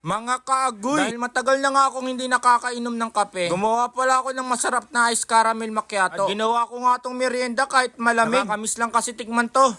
Mga kaagoy! Dahil matagal na nga akong hindi nakakainom ng kape, gumawa pala ako ng masarap na ice caramel macchiato. At ginawa ko nga tong merienda kahit malamig. Nakakamiss lang kasi tikman to.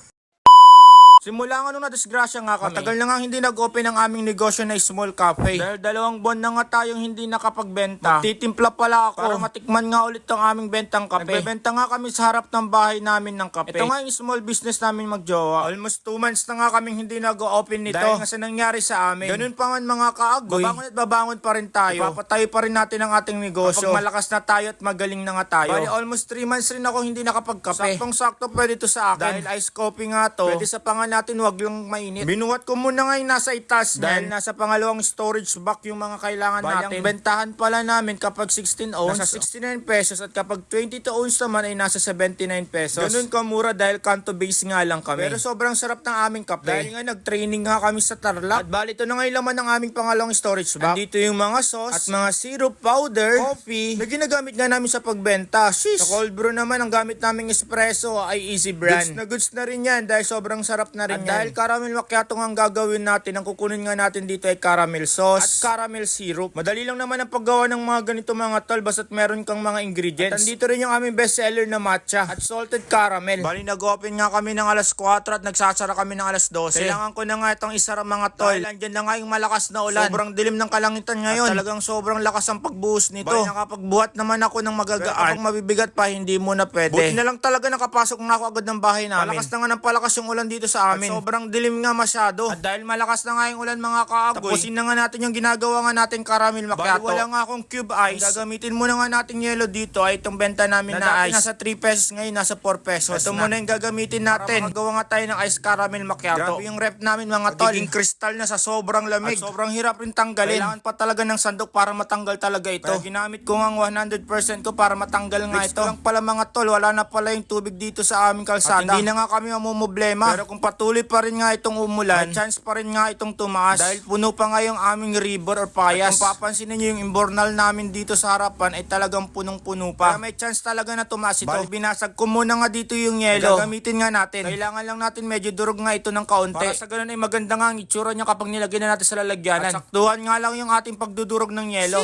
Simula nga nung nadisgrasya nga kami. Matagal na nga hindi nag-open ang aming negosyo na small cafe. Dahil dalawang buwan na nga tayong hindi nakapagbenta. Magtitimpla pala ako para matikman nga ulit ang aming bentang kape. Nagbebenta nga kami sa harap ng bahay namin ng kape. Ito nga yung small business namin magjowa. Almost 2 months na nga kaming hindi nag-open nito. Dahil nga sa nangyari sa amin. Ganun pa man mga kaagoy. Babangon at babangon pa rin tayo. Ipapatayo pa rin natin ang ating negosyo. Kapag malakas na tayo at magaling na nga tayo. Bali almost 3 months rin ako hindi nakapagkape. Saktong sakto pwede to sa akin. Dahil ice coffee nga to. Pwede sa pangan natin wag lang mainit. Binuhat ko muna ngayon nasa itas Dahil nasa pangalawang storage back yung mga kailangan Bali, natin. Ang bentahan pala namin kapag 16 ounce, nasa 69 pesos at kapag 22 ounce naman ay nasa 79 pesos. Ganun kamura dahil kanto base nga lang kami. Pero sobrang sarap ng aming kape. Dahil nga nag-training nga kami sa Tarlac. At bali ito na ngayon laman ng aming pangalawang storage back. Andito yung mga sauce at mga syrup powder, coffee na ginagamit nga namin sa pagbenta. Shish! Sa cold brew naman ang gamit naming espresso ay Easy Brand. Goods na goods na rin yan dahil sobrang sarap na rin At yan. Dahil caramel macchiato nga ang gagawin natin, ang kukunin nga natin dito ay caramel sauce at caramel syrup. Madali lang naman ang paggawa ng mga ganito mga tol basta't meron kang mga ingredients. At andito rin yung aming bestseller na matcha at salted caramel. Bali nag-open nga kami ng alas 4 at nagsasara kami ng alas 12. Kailangan ko na nga itong isara mga tol. Dahil andyan na nga yung malakas na ulan. Sobrang dilim ng kalangitan ngayon. At talagang sobrang lakas ang pagbuhos nito. Bali nakapagbuhat naman ako ng magagaan. Kapag mabibigat pa, hindi mo na pwede. Buti na lang talaga nakapasok na ako agad ng bahay namin. Malakas na nga ng palakas yung ulan dito sa amin. At sobrang dilim nga masyado. At dahil malakas na nga yung ulan mga kaagoy, tapusin na nga natin yung ginagawa nga natin caramel macchiato. Bali wala nga akong cube ice. Ang gagamitin muna nga natin yellow dito ay itong benta namin na, ice. nasa 3 pesos ngayon, nasa 4 pesos. Ito muna yung gagamitin natin. Para magawa nga tayo ng ice caramel macchiato. Grabe yung rep namin mga tol. Magiging kristal na sa sobrang lamig. At sobrang hirap rin tanggalin. Kailangan pa talaga ng sandok para matanggal talaga ito. Kaya ginamit ko nga ang 100% ko para matanggal nga ito. lang pala mga tol, wala na pala yung tubig dito sa aming kalsada. At hindi na nga kami mamumblema. Pero kung patuloy pa rin nga itong umulan, may chance pa rin nga itong tumaas. Dahil puno pa nga yung aming river or payas. At kung papansinin nyo yung imbornal namin dito sa harapan ay talagang punong-puno pa. Kaya may chance talaga na tumaas ito. Bali, binasag ko muna nga dito yung yelo. Gagamitin nga natin. Kailangan lang natin medyo durog nga ito ng kaunti. Para sa ganun ay maganda nga ang itsura niya kapag nilagyan na natin sa lalagyanan. At saktuhan nga lang yung ating pagdudurog ng yelo.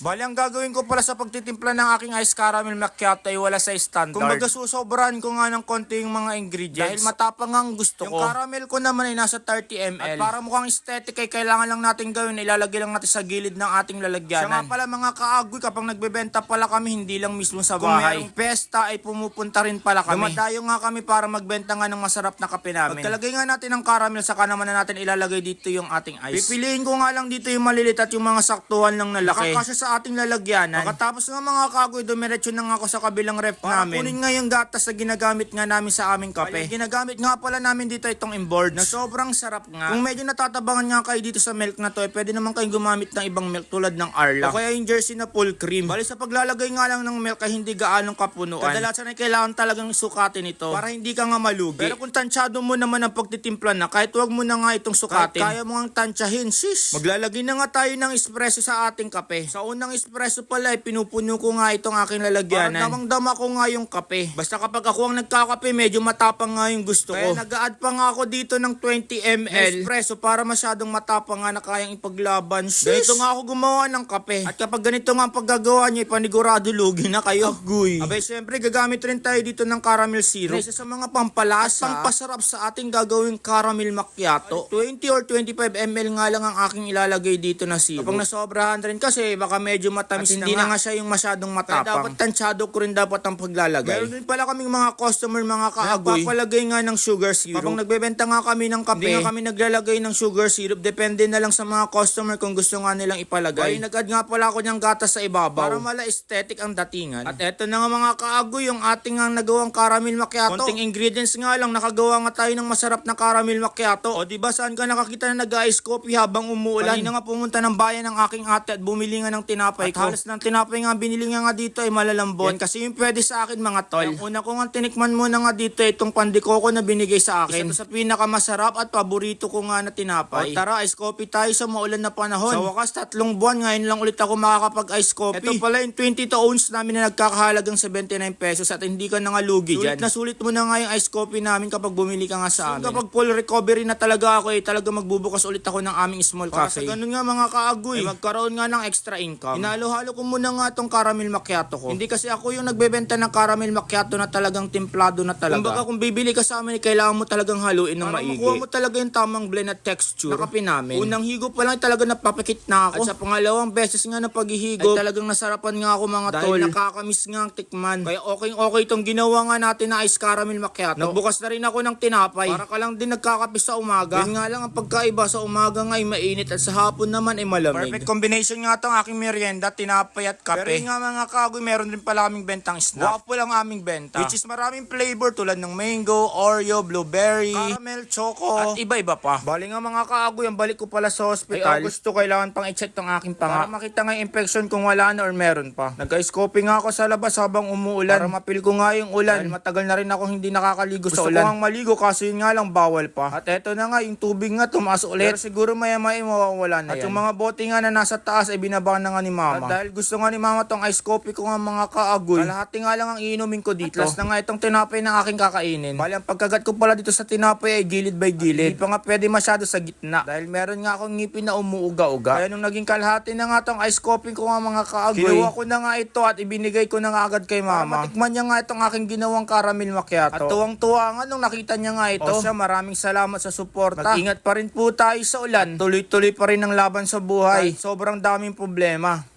Bali, ang gagawin ko pala sa pagtitimpla ng aking ice caramel macchiato ay wala sa standard. Kung baga susobran ko nga ng konti yung mga ingredients. Dahil matapang ang gusto ko. Caramel ko naman ay nasa 30 ml. At para mukhang aesthetic ay kailangan lang natin gawin, ilalagay lang natin sa gilid ng ating lalagyanan. Siya nga pala mga kaagoy, kapag nagbebenta pala kami, hindi lang mismo sa bahay. Kung merong pesta ay pumupunta rin pala kami. Dumadayo nga kami para magbenta nga ng masarap na kape namin. Pagkalagay nga natin ng caramel, saka naman na natin ilalagay dito yung ating ice. Pipiliin ko nga lang dito yung malilit at yung mga saktuhan lang na laki. Nakakasya sa ating lalagyanan. Pagkatapos nga mga kaagoy, dumiretso na nga ako sa kabilang ref namin. Kunin nga yung gatas na ginagamit nga namin sa aming kape. ginagamit nga pala namin dito itong imboard na sobrang sarap nga. Kung medyo natatabangan nga kayo dito sa milk na to, eh, pwede naman kayong gumamit ng ibang milk tulad ng Arla. O kaya yung jersey na full cream. Bali sa paglalagay nga lang ng milk ay hindi gaanong kapunuan. Kadalasan ay kailangan talagang sukatin ito para hindi ka nga malugi. Pero kung tansyado mo naman ang pagtitimpla na, kahit wag mo na nga itong sukatin, kaya mo nga tansyahin, sis. Maglalagay na nga tayo ng espresso sa ating kape. Sa unang espresso pala, eh, pinupuno ko nga itong aking lalagyanan. Parang damang-dama ko nga yung kape. Basta kapag ako ang nagkakape, medyo matapang nga yung gusto ko. Kaya nag-add pa nga ako dito ng 20 ml espresso para masyadong matapang nga na kayang ipaglaban. Sis. Ganito nga ako gumawa ng kape. At kapag ganito nga ang paggagawa niyo, ipanigurado lugi na kayo. Agoy. Abay, syempre, gagamit rin tayo dito ng caramel syrup. Isa sa mga pampalasa. Pampasarap sa ating gagawing caramel macchiato. 20 or 25 ml nga lang ang aking ilalagay dito na syrup. Kapag nasobrahan rin kasi, baka medyo matamis At hindi na nga siya yung masyadong matapang. Kaya dapat tansyado ko rin dapat ang paglalagay. Meron din pala kaming mga customer, mga kaagoy. Papalagay nga ng sugar syrup. Kapag nagbebenta nga kami ng kape, hindi nga kami naglalagay ng sugar syrup. Depende na lang sa mga customer kung gusto nga nilang ipalagay. Bali, nag-add nga pala ako ng gatas sa ibabaw. Para mala aesthetic ang datingan. At eto na nga mga kaagoy, yung ating nga nagawang caramel macchiato. Konting ingredients nga lang, nakagawa nga tayo ng masarap na caramel macchiato. O diba saan ka nakakita na nag-ice coffee habang umuulan? Kanina nga pumunta ng bayan ng aking ate at bumili nga ng tinapay At ko. Halos ng tinapay nga binili nga nga dito ay malalambon. Kasi yung pwede sa akin mga tol. Yung una ko nga tinikman muna nga dito itong pandikoko na binigay sa akin. Ito sa pinakamasarap at paborito ko nga na tinapay. O tara, ice coffee tayo sa maulan na panahon. Sa wakas, tatlong buwan ngayon lang ulit ako makakapag-ice coffee. Ito pala yung 22 ounce namin na nagkakahalagang 79 pesos at hindi ka na nga lugi Sulit dyan. na sulit mo na nga yung ice coffee namin kapag bumili ka nga sa amin. Kapag full recovery na talaga ako eh, talaga magbubukas ulit ako ng aming small Para cafe. sa ganun nga mga kaagoy, eh, magkaroon nga ng extra income. Inalo-halo ko muna nga tong caramel macchiato ko. Hindi kasi ako yung nagbebenta ng caramel macchiato na talagang templado na talaga. Kumbaga kung bibili ka sa amin, eh, kailangan mo talagang haluin ng Para maigi. makuha mo talaga yung tamang blend at texture. Nakapi namin. Unang higo pa lang talaga napapakit na ako. At sa pangalawang beses nga na paghihigo, ay talagang nasarapan nga ako mga Dahil tol. nakakamiss nga ang tikman. Kaya okay okay itong ginawa nga natin na ice caramel macchiato. Nagbukas na rin ako ng tinapay. Para ka lang din nagkakape sa umaga. Yun nga lang ang pagkaiba sa umaga nga ay mainit at sa hapon naman ay malamig. Perfect combination nga tong aking merienda, tinapay at kape. Pero yun nga mga kagoy, meron din pala kaming bentang snack. Wapo lang aming benta. Which is maraming flavor tulad ng mango, Oreo, blueberry, caramel, choco. at iba-iba pa. Bali nga mga kaagoy, ang balik ko pala sa hospital. Ay, gusto kailangan pang i-check tong aking panga. Para makita nga yung infection kung wala na or meron pa. Coffee nga ako sa labas habang umuulan. Para mapil ko nga yung ulan. Dahil matagal na rin ako hindi nakakaligo Gusto sa ko ulan. ngang maligo kaso yun nga lang bawal pa. At eto na nga, yung tubig nga tumaas ulit. Pero siguro maya maya mawawala na At yan. yung mga bote nga na nasa taas ay binaba na nga ni mama. At dahil gusto nga ni mama tong ice coffee ko nga mga kaagoy. Kalahati nga lang ang iinumin ko dito. At last na nga itong tinapay na aking kakainin. Bali ang pagkagat ko pala dito sa tinapay ay gilid by gilid. Hindi pa nga pwede masyado sa gitna. Dahil meron nga akong ngipin na umuuga-uga. Kaya nung naging kalahati na nga tong ice coffee ko nga mga kaagoy. Kinuha ko na nga ito at ibinigay ko na nga agad kay mama. Para matikman niya nga itong aking ginawang caramel macchiato. At tuwang-tuwa nga nung nakita niya nga ito. O siya, maraming salamat sa suporta. Mag-ingat pa rin po tayo sa ulan. Tuloy-tuloy pa rin ang laban sa buhay. Sobrang daming problema.